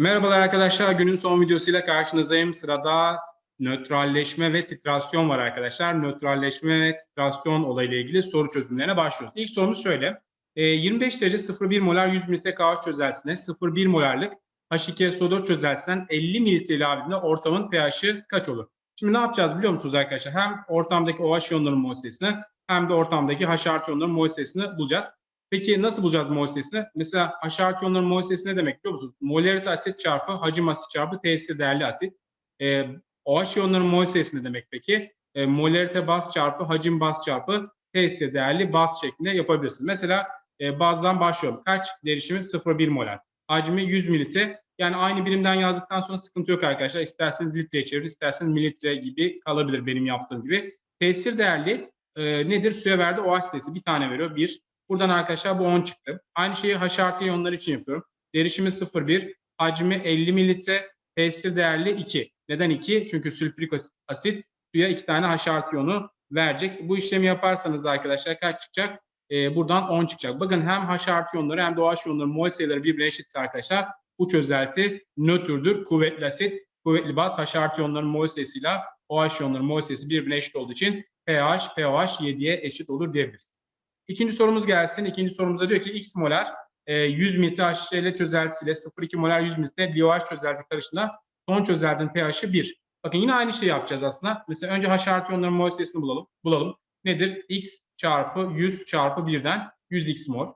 Merhabalar arkadaşlar. Günün son videosuyla karşınızdayım. Sırada nötralleşme ve titrasyon var arkadaşlar. Nötralleşme ve titrasyon olayıyla ilgili soru çözümlerine başlıyoruz. İlk sorumuz şöyle. E, 25 derece 0,1 molar 100 mililitre KH çözeltisine 0,1 molarlık H2SO4 çözeltisinden 50 mililitre ilavedinde ortamın pH'i kaç olur? Şimdi ne yapacağız biliyor musunuz arkadaşlar? Hem ortamdaki OH iyonlarının mol sayısını hem de ortamdaki H artı iyonların mol sayısını bulacağız. Peki nasıl bulacağız mol sayısını? Mesela H artı iyonların mol sayısı ne demek biliyor musunuz? Molarite asit çarpı hacim asit çarpı tesir değerli asit. Ee, OH iyonların mol sayısı ne demek peki? Ee, molarite baz çarpı hacim baz çarpı tesir değerli baz şeklinde yapabilirsin. Mesela e, bazdan başlıyorum. Kaç derişimi? 0,1 molar. Hacmi 100 mililitre. Yani aynı birimden yazdıktan sonra sıkıntı yok arkadaşlar. İsterseniz litreye çevirin, isterseniz mililitre gibi kalabilir benim yaptığım gibi. Tesir değerli e, nedir? Suya verdi OH sayısı. Bir tane veriyor. 1. Buradan arkadaşlar bu 10 çıktı. Aynı şeyi H iyonlar için yapıyorum. Derişimi 0,1, hacmi 50 mililitre, tesir değerli 2. Neden 2? Çünkü sülfürik asit suya 2 tane H iyonu verecek. Bu işlemi yaparsanız da arkadaşlar kaç çıkacak? Ee, buradan 10 çıkacak. Bakın hem H iyonları hem de OH iyonları mol sayıları birbirine eşitse arkadaşlar bu çözelti nötrdür. Kuvvetli asit, kuvvetli baz H iyonların mol sayısıyla OH iyonların mol sayısı birbirine eşit olduğu için pH, pOH 7'ye eşit olur diyebiliriz. İkinci sorumuz gelsin. İkinci sorumuzda diyor ki X molar e, 100 mililitre HCl çözeltisiyle 0,2 molar 100 mililitre BOH çözelti karışımında son çözeltinin pH'i 1. Bakın yine aynı şeyi yapacağız aslında. Mesela önce H artı iyonların mol sayısını bulalım. bulalım. Nedir? X çarpı 100 çarpı 1'den 100x mol.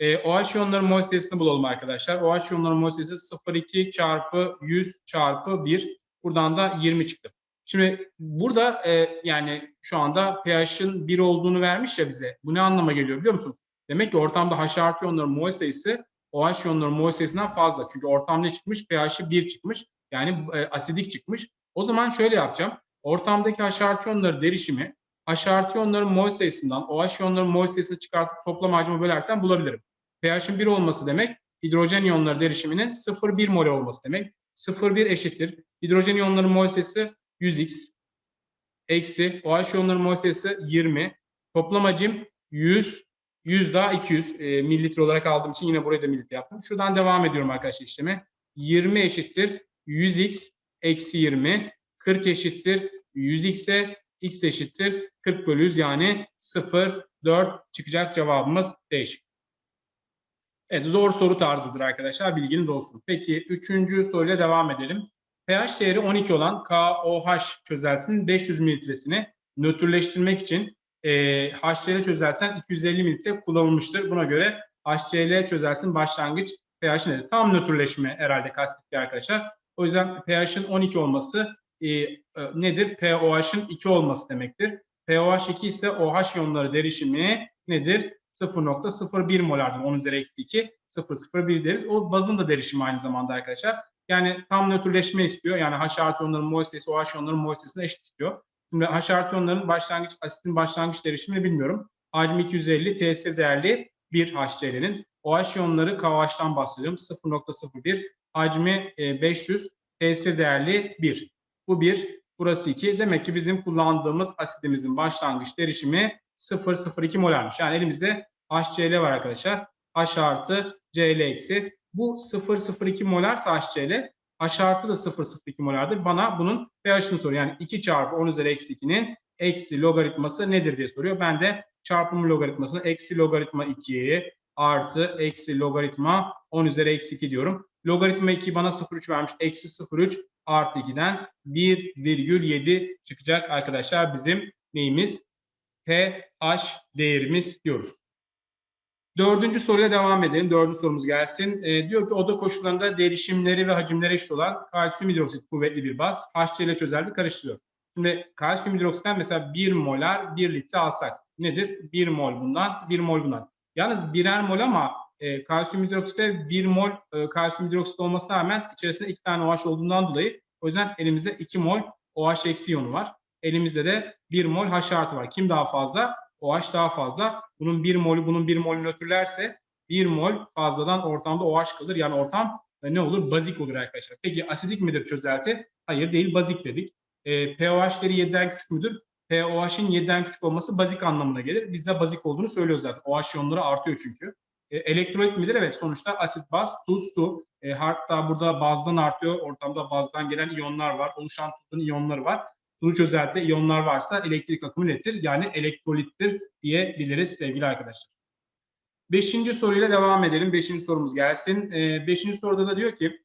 E, OH iyonların mol sayısını bulalım arkadaşlar. OH iyonların mol sayısı 0,2 çarpı 100 çarpı 1. Buradan da 20 çıktı. Şimdi burada e, yani şu anda pH'in 1 olduğunu vermiş ya bize. Bu ne anlama geliyor biliyor musunuz? Demek ki ortamda H artı iyonların mol sayısı OH iyonların mol sayısından fazla. Çünkü ortam ne çıkmış? pH'i 1 çıkmış. Yani e, asidik çıkmış. O zaman şöyle yapacağım. Ortamdaki H artı iyonları derişimi H artı iyonların mol sayısından OH iyonların mol sayısını çıkartıp toplam hacmi bölersem bulabilirim. pH'in 1 olması demek hidrojen iyonları derişiminin 0,1 mol olması demek. 0,1 eşittir. Hidrojen iyonların mol sayısı 100x eksi OH iyonların mol sayısı 20. Toplam hacim 100, 100 daha 200 e, mililitre olarak aldığım için yine buraya da mililitre yaptım. Şuradan devam ediyorum arkadaşlar işleme. 20 eşittir 100x eksi 20. 40 eşittir 100x'e x eşittir 40 bölü 100 yani 0, 4 çıkacak cevabımız değişik. Evet zor soru tarzıdır arkadaşlar bilginiz olsun. Peki üçüncü soruyla devam edelim pH değeri 12 olan KOH çözeltisinin 500 mililitresini nötrleştirmek için e, HCl çözeltisinden 250 mililitre kullanılmıştır. Buna göre HCl çözeltisinin başlangıç pH'i nedir? Tam nötrleşme herhalde kastettik arkadaşlar. O yüzden pH'in 12 olması e, e, nedir? pOH'ın 2 olması demektir. pOH 2 ise OH iyonları derişimi nedir? 0.01 molardır. 10 üzeri eksi 2 0.01 deriz. O bazın da derişimi aynı zamanda arkadaşlar. Yani tam nötrleşme istiyor. Yani H artı iyonların mol sayısı OH iyonların mol sayısına eşit istiyor. Şimdi H artı iyonların başlangıç, asitin başlangıç derişimini bilmiyorum. Hacmi 250, tesir değerli 1 HCl'nin. OH iyonları KOH'tan bahsediyorum. 0.01. Hacmi 500, tesir değerli 1. Bu 1, burası 2. Demek ki bizim kullandığımız asidimizin başlangıç derişimi 0.02 molarmış. Yani elimizde HCl var arkadaşlar. H artı Cl eksi bu 0,02 molar HCl. H artı da 0,02 molardır. Bana bunun pH'ini soruyor. Yani 2 çarpı 10 üzeri eksi 2'nin eksi logaritması nedir diye soruyor. Ben de çarpımı logaritmasını eksi logaritma 2 artı eksi logaritma 10 üzeri eksi 2 diyorum. Logaritma 2 bana 0,3 vermiş. Eksi 0,3 artı 2'den 1,7 çıkacak arkadaşlar bizim neyimiz? pH değerimiz diyoruz. Dördüncü soruya devam edelim. Dördüncü sorumuz gelsin. E, diyor ki oda koşullarında derişimleri ve hacimleri eşit olan kalsiyum hidroksit kuvvetli bir baz HCl çözelti karıştırıyor. Şimdi kalsiyum hidroksitten mesela 1 molar 1 litre alsak nedir? 1 mol bundan, 1 mol bundan. Yalnız birer mol ama e, kalsiyum hidroksitte 1 mol e, kalsiyum hidroksit olmasına rağmen içerisinde 2 tane OH olduğundan dolayı o yüzden elimizde 2 mol OH eksi iyonu var. Elimizde de 1 mol H artı var. Kim daha fazla? OH daha fazla. Bunun 1 molü bunun 1 molünü nötrlerse 1 mol fazladan ortamda OH kalır. Yani ortam e, ne olur? Bazik olur arkadaşlar. Peki asidik midir çözelti? Hayır değil bazik dedik. E, pOH'leri 7'den küçük müdür? pOH'in 7'den küçük olması bazik anlamına gelir. Biz de bazik olduğunu söylüyoruz zaten. OH iyonları artıyor çünkü. E, elektrolit midir? Evet sonuçta asit baz, tuz, su. E, hatta burada bazdan artıyor. Ortamda bazdan gelen iyonlar var. Oluşan tuzun iyonları var. Sulu çözeltide iyonlar varsa elektrik akımı nedir? Yani elektrolittir diyebiliriz sevgili arkadaşlar. Beşinci soruyla devam edelim. Beşinci sorumuz gelsin. E, beşinci soruda da diyor ki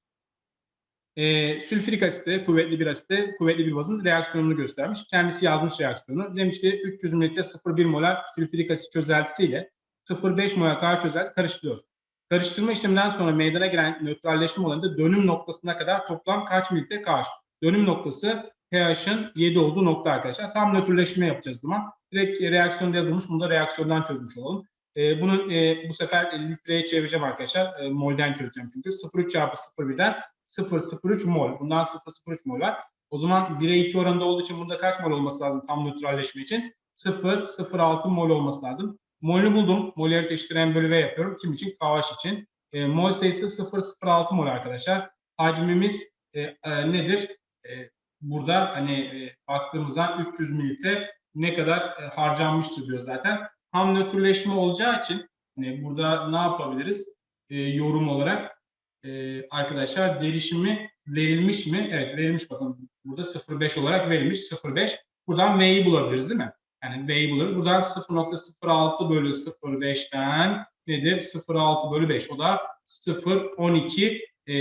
e, sülfürik asitte, kuvvetli bir asitte, kuvvetli bir bazın reaksiyonunu göstermiş. Kendisi yazmış reaksiyonu. Demiş ki 300 mililitre 0,1 molar sülfürik asit çözeltisiyle 0,5 molar KH çözelti karıştırıyor. Karıştırma işleminden sonra meydana gelen nötralleşme olanında dönüm noktasına kadar toplam kaç mililitre KH? Dönüm noktası pH'ın 7 olduğu nokta arkadaşlar. Tam nötrleşme yapacağız zaman. Direkt reaksiyonda yazılmış. Bunu da reaksiyondan çözmüş olalım. E, bunu e, bu sefer litreye çevireceğim arkadaşlar. E, molden çözeceğim çünkü. 0,3 çarpı 0,1'den 0,03 mol. Bundan 0,03 mol var. O zaman 1'e 2 oranında olduğu için burada kaç mol olması lazım tam nötralleşme için? 0,06 mol olması lazım. Mol'ü buldum. Molarite eşittir M bölü V yapıyorum. Kim için? KH için. E, mol sayısı 0,06 mol arkadaşlar. Hacmimiz e, e, nedir? E, burada hani e, baktığımızda 300 mililitre ne kadar e, harcanmıştır diyor zaten. Ham nötrleşme olacağı için hani burada ne yapabiliriz? E, yorum olarak e, arkadaşlar derişimi verilmiş mi? Evet verilmiş bakın burada 0.5 olarak verilmiş 0.5. Buradan V'yi bulabiliriz değil mi? Yani V'yi buluruz. Buradan 0.06 bölü 0.5'ten nedir? 0.6 bölü 5. O da 0.12 e,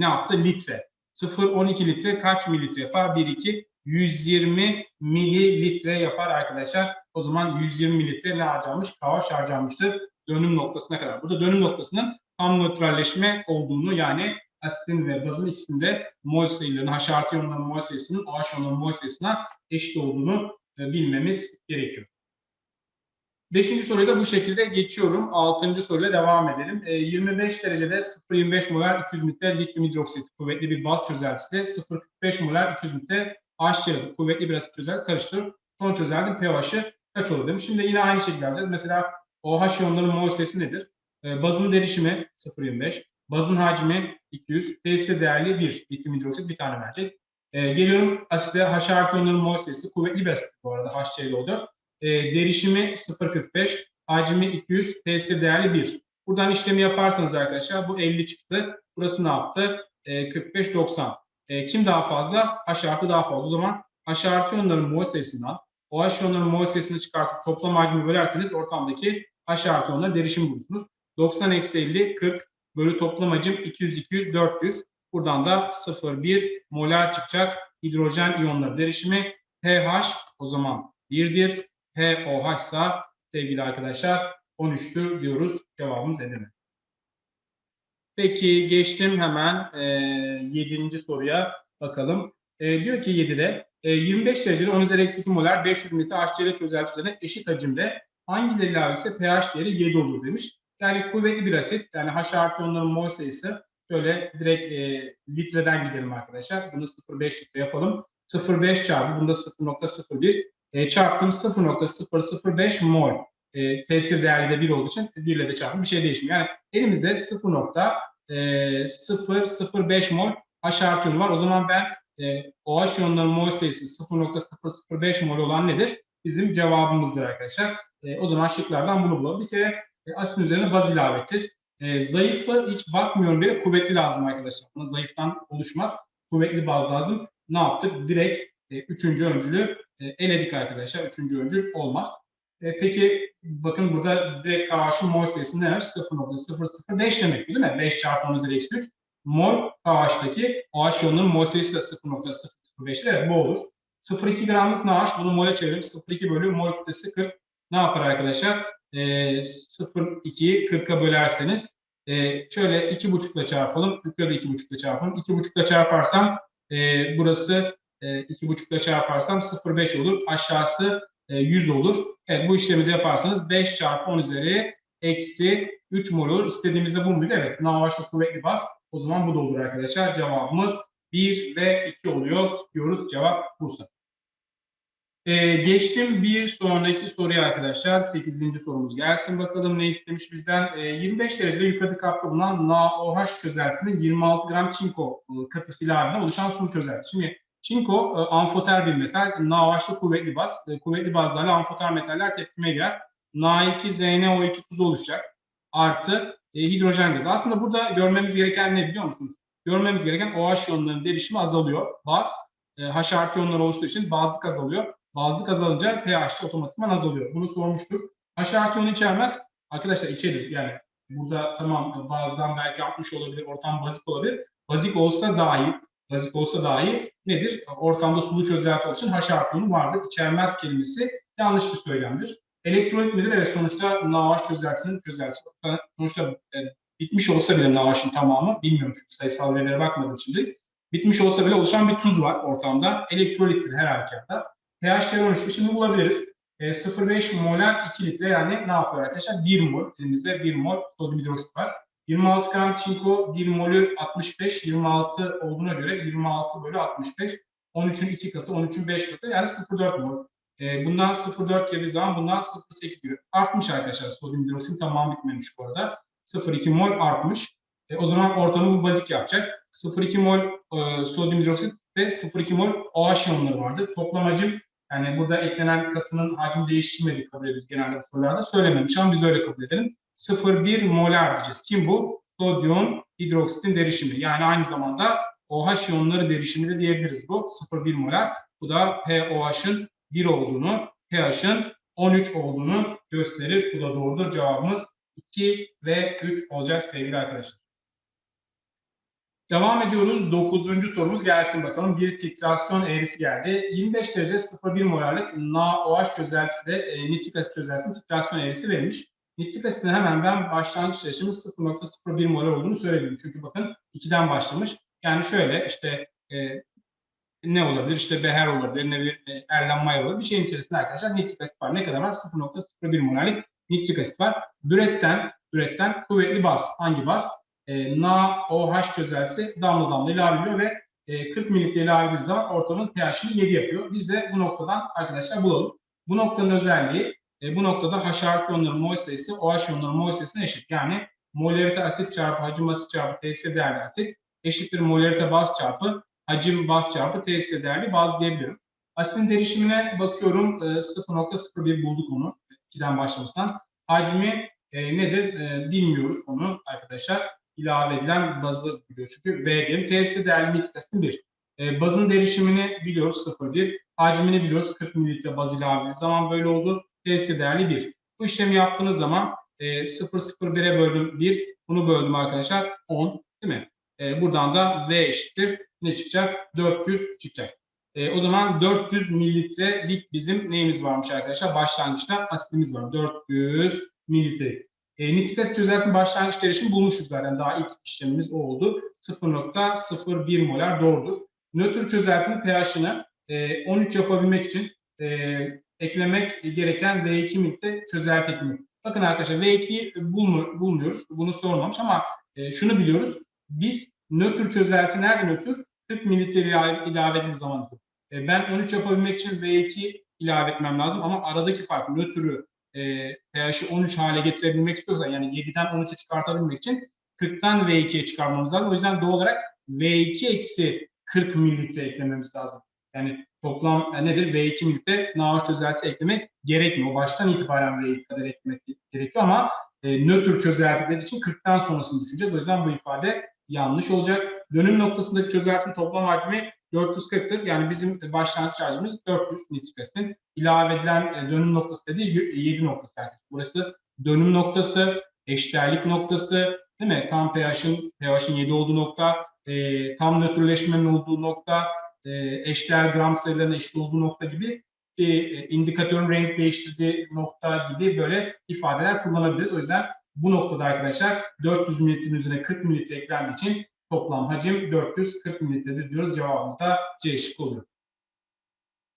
ne yaptı? Litre. 0.12 litre kaç mililitre yapar? 1, 2, 120 mililitre yapar arkadaşlar. O zaman 120 mililitre ne harcanmış? KH harcanmıştır dönüm noktasına kadar. Burada dönüm noktasının tam nötralleşme olduğunu yani asitin ve bazın ikisinde mol sayılarının, H artı iyonların mol sayısının OH iyonların mol sayısına eşit olduğunu e, bilmemiz gerekiyor. Beşinci soruyu da bu şekilde geçiyorum. Altıncı soruyla devam edelim. E, 25 derecede 0.25 molar 200 litre lityum hidroksit kuvvetli bir baz çözeltisiyle 0.45 molar 200 litre HCl kuvvetli bir asit çözelti karıştırıp son çözeltin pH'ı kaç olur demiş. Şimdi yine aynı şekilde alacağız. Mesela OH iyonların mol sayısı nedir? E, bazın derişimi 0.25, bazın hacmi 200, tesir değerli 1, lityum hidroksit bir tane verecek. E, geliyorum asite H artı iyonların mol sayısı kuvvetli bir asit bu arada HCl oldu. E, derişimi 0.45, hacmi 200, tesir değerli 1. Buradan işlemi yaparsanız arkadaşlar bu 50 çıktı. Burası ne yaptı? E, 45-90. E, kim daha fazla? H artı daha fazla. O zaman H artı iyonların mol sayısından OH iyonların mol sayısını çıkartıp toplam hacmi bölerseniz ortamdaki H artı iyonlara derişim bulursunuz. 90 eksi 50 40 bölü toplam hacim 200 200 400. Buradan da 0,1 molar çıkacak hidrojen iyonları derişimi pH o zaman 1'dir. POH ise sevgili arkadaşlar 13'tür diyoruz. Cevabımız Edirne. Peki geçtim hemen e, 7. soruya bakalım. E, diyor ki 7'de e, 25 derecede 10 üzeri eksi 2 molar 500 mililitre HCl çözelti üzerine eşit hacimde hangileri ilave ise pH değeri 7 olur demiş. Yani kuvvetli bir asit yani H artı onların mol sayısı şöyle direkt e, litreden gidelim arkadaşlar. Bunu 0,5 litre yapalım. 0,5 çarpı bunda 0,01 e, çarptım 0,005 mol. E, tesir değerli de 1 olduğu için 1 ile de çarptım bir şey değişmiyor. Yani elimizde 0,005 mol H artı var. O zaman ben e, OH iyonlarının mol sayısı 0,005 mol olan nedir? Bizim cevabımızdır arkadaşlar. E, o zaman şıklardan bunu bulalım. Bir kere e, asitin üzerine baz ilave edeceğiz. E, zayıfla hiç bakmıyorum bile kuvvetli lazım arkadaşlar. Buna zayıftan oluşmaz. Kuvvetli baz lazım. Ne yaptık? Direkt e, üçüncü öncülü e, eledik arkadaşlar. Üçüncü öncül olmaz. E, peki bakın burada direkt KH'ın mol sayısı ne demek? 0.005 demek değil mi? 5 çarpı 10 üzeri eksi 3. Mol KH'daki OH iyonunun mol sayısı da 0.005 evet bu olur. 0.2 gramlık NaH bunu mole çevirelim. 0.2 bölü mol kütlesi 40 ne yapar arkadaşlar? E, 0.2'yi 40'a bölerseniz e, şöyle 2.5 ile çarpalım. Yukarıda 2.5 ile çarpalım. 2.5 ile çarparsam e, burası e, 2.5 ile çarparsam 0.5 olur. Aşağısı e, 100 olur. Evet bu işlemi de yaparsanız 5 çarpı 10 üzeri eksi 3 mol olur. İstediğimizde bu muydu? Evet. NaOH'lı kuvvetli baz. O zaman bu da olur arkadaşlar. Cevabımız 1 ve 2 oluyor diyoruz. Cevap Bursa. Ee, geçtim bir sonraki soruya arkadaşlar. 8. sorumuz gelsin bakalım ne istemiş bizden. Ee, 25 derecede yukarı kapta bulunan NaOH çözeltisinin 26 gram çinko e, katısı ilaveden oluşan sulu çözelti. Şimdi çinko e, amfoter bir metal. NaOH'lı kuvvetli baz. E, kuvvetli bazlarla amfoter metaller tepkime girer. Na2, ZnO2 tuzu oluşacak. artı e, hidrojen gazı. Aslında burada görmemiz gereken ne biliyor musunuz? Görmemiz gereken OH iyonlarının derişimi azalıyor. Baz e, H artı iyonlar oluştuğu için bazlık azalıyor. Bazlık azalınca pH de otomatikman azalıyor. Bunu sormuştur. H artı iyon içermez. Arkadaşlar içerir. Yani burada tamam bazdan belki 60 olabilir, ortam bazik olabilir. Bazik olsa dahi, bazik olsa dahi nedir? Ortamda sulu çözelti olduğu için H artı vardır. İçermez kelimesi yanlış bir söylemdir. Elektrolit midir? Evet sonuçta NaOH çözeltisinin çözeltisi. Sonuçta e, bitmiş olsa bile NaOH'ın tamamı, bilmiyorum çünkü sayısal verilere bakmadım şimdi. Bitmiş olsa bile oluşan bir tuz var ortamda. Elektrolittir her halükarda. pH değeri 13'tü. Şimdi bulabiliriz. E, 0,5 molar 2 litre yani ne yapıyor arkadaşlar? 1 mol. Elimizde 1 mol sodyum hidroksit var. 26 gram çinko 1 molü 65, 26 olduğuna göre 26 bölü 65. 13'ün 2 katı, 13'ün 5 katı yani 0,4 mol. E, bundan 0,4 girdiği zaman bundan 0,8 giriyor. Artmış arkadaşlar sodyum hidroksitin tamam bitmemiş bu arada. 0,2 mol artmış. E, o zaman ortamı bu bazik yapacak. 0,2 mol e, sodyum hidroksit ve 0,2 mol OH iyonları vardı. Toplam hacim yani burada eklenen katının hacmi değiştirmedi kabul ediyoruz genelde bu sorularda. Söylememiş ama biz öyle kabul edelim. 0,1 molar diyeceğiz. Kim bu? Sodyum hidroksitin derişimi. Yani aynı zamanda OH iyonları derişimi de diyebiliriz bu. 0,1 molar. Bu da POH'ın 1 olduğunu, pH'ın 13 olduğunu gösterir. Bu da doğrudur. Cevabımız 2 ve 3 olacak sevgili arkadaşlar. Devam ediyoruz. Dokuzuncu sorumuz gelsin bakalım. Bir titrasyon eğrisi geldi. 25 derece 0,1 molarlık NaOH çözeltisi de e, nitrik asit çözeltisinin titrasyon eğrisi verilmiş. Nitrik asitin hemen ben başlangıç değişimi 0,01 molar olduğunu söyledim. Çünkü bakın 2'den başlamış. Yani şöyle işte e, ne olabilir? İşte beher olabilir, ne bir e, erlenmay olabilir. Bir şeyin içerisinde arkadaşlar nitrik asit var. Ne kadar var? 0,01 molarlık nitrik asit var. Büretten, büretten kuvvetli baz. Hangi baz? e, NaOH çözelsi damla damla ilave ediyor ve e, 40 mililitre ilave edildiği zaman ortamın pH'ini 7 yapıyor. Biz de bu noktadan arkadaşlar bulalım. Bu noktanın özelliği e, bu noktada H artı iyonların mol sayısı OH iyonların mol sayısına eşit. Yani molarite asit çarpı hacim asit çarpı TS değerli asit eşittir molarite baz çarpı hacim baz çarpı TS değerli baz diyebilirim. Asitin derişimine bakıyorum. E, 0.01 bulduk onu. 2'den başlamasından. Hacmi e, nedir e, bilmiyoruz onu arkadaşlar ilave edilen bazı biliyor. Çünkü V diyelim. TS değerli nitrik asitin 1. E, bazın derişimini biliyoruz 0,1. Hacmini biliyoruz 40 mililitre baz ilave zaman böyle oldu. TS değerli 1. Bu işlemi yaptığınız zaman e, 0,01'e böldüm 1. Bunu böldüm arkadaşlar 10 değil mi? E, buradan da V eşittir. Ne çıkacak? 400 çıkacak. E, o zaman 400 mililitrelik bizim neyimiz varmış arkadaşlar? Başlangıçta asitimiz var. 400 mililitre. E, nitrik asit çözeltinin başlangıç derişimi bulmuşuz zaten. Daha ilk işlemimiz o oldu. 0.01 molar doğrudur. Nötr çözeltinin pH'ını e, 13 yapabilmek için e, eklemek gereken V2 mililitre çözelti eklemek. Bakın arkadaşlar V2'yi bulmu, bulmuyoruz. Bunu sormamış ama e, şunu biliyoruz. Biz nötr çözelti nerede nötr? 40 mililitre ilave, edildiği zaman. E, ben 13 yapabilmek için V2 ilave etmem lazım ama aradaki fark nötrü e, pH'i 13 hale getirebilmek istiyorsak yani 7'den 13'e çıkartabilmek için 40'tan V2'ye çıkarmamız lazım. O yüzden doğal olarak V2 eksi 40 mililitre eklememiz lazım. Yani toplam nedir? V2 mililitre NaOH çözeltisi eklemek gerekmiyor. Baştan itibaren V2 kadar eklemek gerekiyor ama e, nötr çözeltiler için 40'tan sonrasını düşüneceğiz. O yüzden bu ifade yanlış olacak. Dönüm noktasındaki çözeltinin toplam hacmi 440'tır. Yani bizim başlangıç hacmimiz 400 nitrik asitin. İlave edilen e, dönüm noktası dediği 7 noktası. Burası dönüm noktası, eşdeğerlik noktası, değil mi? Tam pH'in pH'in 7 olduğu nokta, e, tam nötrleşmenin olduğu nokta, e, eşdeğer gram sayılarının eşit olduğu nokta gibi e, indikatörün renk değiştirdiği nokta gibi böyle ifadeler kullanabiliriz. O yüzden bu noktada arkadaşlar 400 mililitrenin üzerine 40 mililitre eklendiği için Toplam hacim 440 mililitredir diyoruz. Cevabımız da C şıkkı oluyor.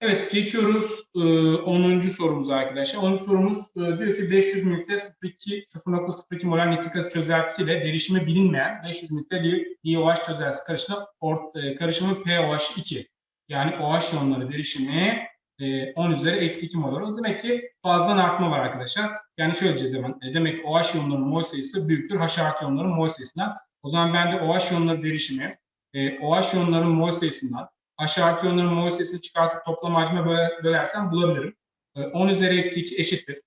Evet geçiyoruz e, 10. sorumuza arkadaşlar. 10. sorumuz e, diyor ki 500 mililitre 0.02 molar nitrik çözeltisiyle derişimi bilinmeyen 500 mililitre bir DOH çözeltisi karışımı, or, e, karışımı POH2. Yani OH iyonları derişimi e, 10 üzeri eksi 2 molar. Demek ki fazladan artma var arkadaşlar. Yani şöyle diyeceğiz hemen. E, demek ki OH iyonlarının mol sayısı büyüktür H artı iyonların mol sayısından. O zaman ben de OH iyonları derişimi, e, OH iyonlarının mol sayısından H artı iyonların mol sayısını çıkartıp toplam hacme bölersem bulabilirim. E, 10 üzeri eksi 2 eşittir.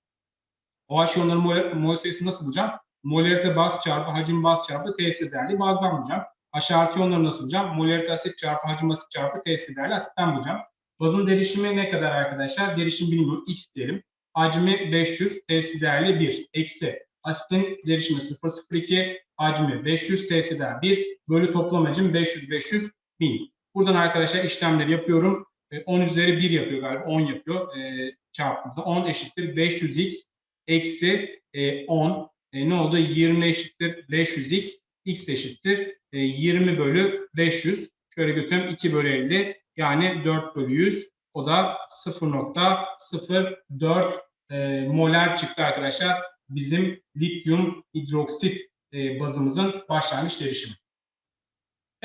OH iyonların mol, mol nasıl bulacağım? molarite baz çarpı hacim baz çarpı tesir değerli bazdan bulacağım. Aşağı iyonları nasıl bulacağım? Molarite asit çarpı hacim asit çarpı tesir değerli asitten bulacağım. Bazın derişimi ne kadar arkadaşlar? Derişim bilmiyorum. X diyelim. Hacmi 500, tesir değerli 1. Eksi. Asitin derişimi 0,02, hacmi 500, tesir değerli 1. Bölü toplam hacim 500, 500, 1000. Buradan arkadaşlar işlemleri yapıyorum. E, 10 üzeri 1 yapıyor galiba. 10 yapıyor. E, çarptığımızda 10 eşittir 500x eksi e, 10. E, ne oldu? 20 eşittir 500x. x eşittir e, 20 bölü 500. Şöyle götürüyorum 2 bölü 50. Yani 4 bölü 100. O da 0.04 e, molar çıktı arkadaşlar. Bizim lityum hidroksit e, bazımızın başlangıç derişimi.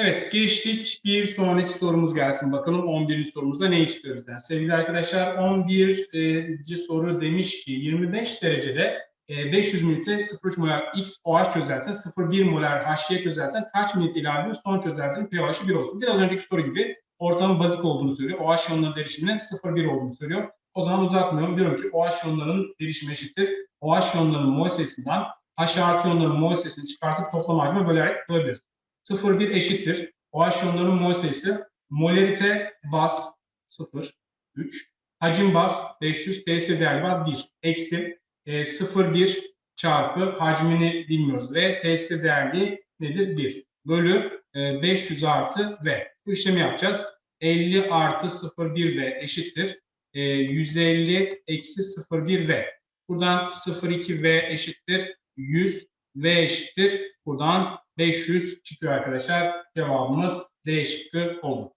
Evet geçtik. Bir sonraki sorumuz gelsin bakalım. 11. sorumuzda ne istiyor bizden? Sevgili arkadaşlar 11. soru demiş ki 25 derecede e, 500 mililitre 0,3 molar X OH çözersen 0,1 molar HCl çözersen kaç mililitre ilave ediyor? Son çözersen pH'ı 1 olsun. Biraz önceki soru gibi ortamın bazik olduğunu söylüyor. OH iyonlarının derişiminin 0,1 olduğunu söylüyor. O zaman uzatmıyorum. Diyorum ki OH iyonlarının derişimi eşittir. OH iyonlarının mol sayısından H artı iyonların mol sayısını çıkartıp toplam hacme bölerek bulabiliriz. 0,1 eşittir. OH iyonlarının mol sayısı molarite baz 0, 3. Hacim baz 500, tesir değerli baz 1. Eksi e, 0,1 çarpı hacmini bilmiyoruz ve tesir değerli nedir? 1. Bölü e, 500 artı V. Bu işlemi yapacağız. 50 artı 0,1 V eşittir. E, 150 eksi 0,1 V. Buradan 0,2 V eşittir. 100 V eşittir. Buradan 500 çıkıyor arkadaşlar. Cevabımız D şıkkı oldu.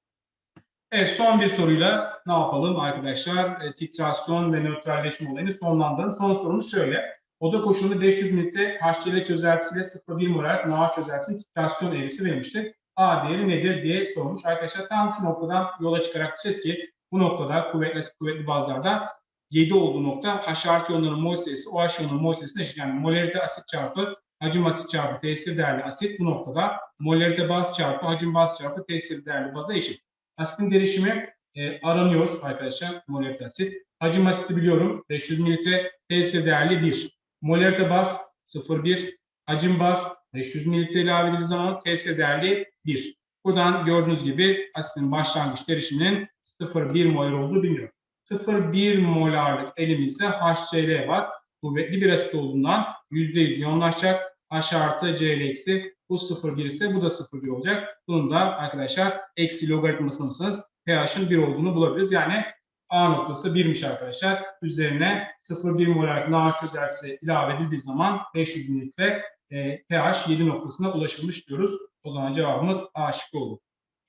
Evet son bir soruyla ne yapalım arkadaşlar? E, titrasyon ve nötralleşme olayını sonlandıralım. Son sorumuz şöyle. Oda koşulunda 500 mililitre HCl çözeltisiyle 0,1 molar NaOH çözeltisinin titrasyon eğrisi verilmiştir. A değeri nedir diye sormuş. Arkadaşlar tam şu noktadan yola çıkarak diyeceğiz ki bu noktada kuvvetli kuvvetli bazlarda 7 olduğu nokta H artı iyonların mol sayısı OH iyonların mol sayısına eşit. Yani molarite asit çarpı hacim asit çarpı tesir değerli asit bu noktada molarite baz çarpı hacim baz çarpı tesir değerli baza eşit. Asitin derişimi e, aranıyor arkadaşlar molarite asit. Hacim asiti biliyorum 500 mililitre tesir değerli 1. Molarite baz 0,1. Hacim baz 500 mililitre ilave edildiği zaman tesir değerli 1. Buradan gördüğünüz gibi asitin başlangıç derişiminin 0,1 molar olduğu biliniyor. 0,1 molarlık elimizde HCl var. Kuvvetli bir asit olduğundan %100 yoğunlaşacak. H artı Cl eksi bu 0,1 ise bu da 0,1 olacak. Bunun da arkadaşlar eksi logaritmasını pH'ın 1 olduğunu bulabiliriz. Yani A noktası 1'miş arkadaşlar. Üzerine 0,1 molarlık NaOH çözeltisi ilave edildiği zaman 500 mililitre e, pH 7 noktasına ulaşılmış diyoruz. O zaman cevabımız A şıkkı oldu.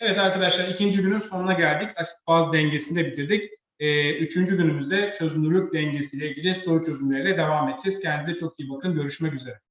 Evet arkadaşlar ikinci günün sonuna geldik. Asit baz dengesini de bitirdik. E, üçüncü günümüzde çözünürlük dengesiyle ilgili soru çözümleriyle devam edeceğiz. Kendinize çok iyi bakın. Görüşmek üzere.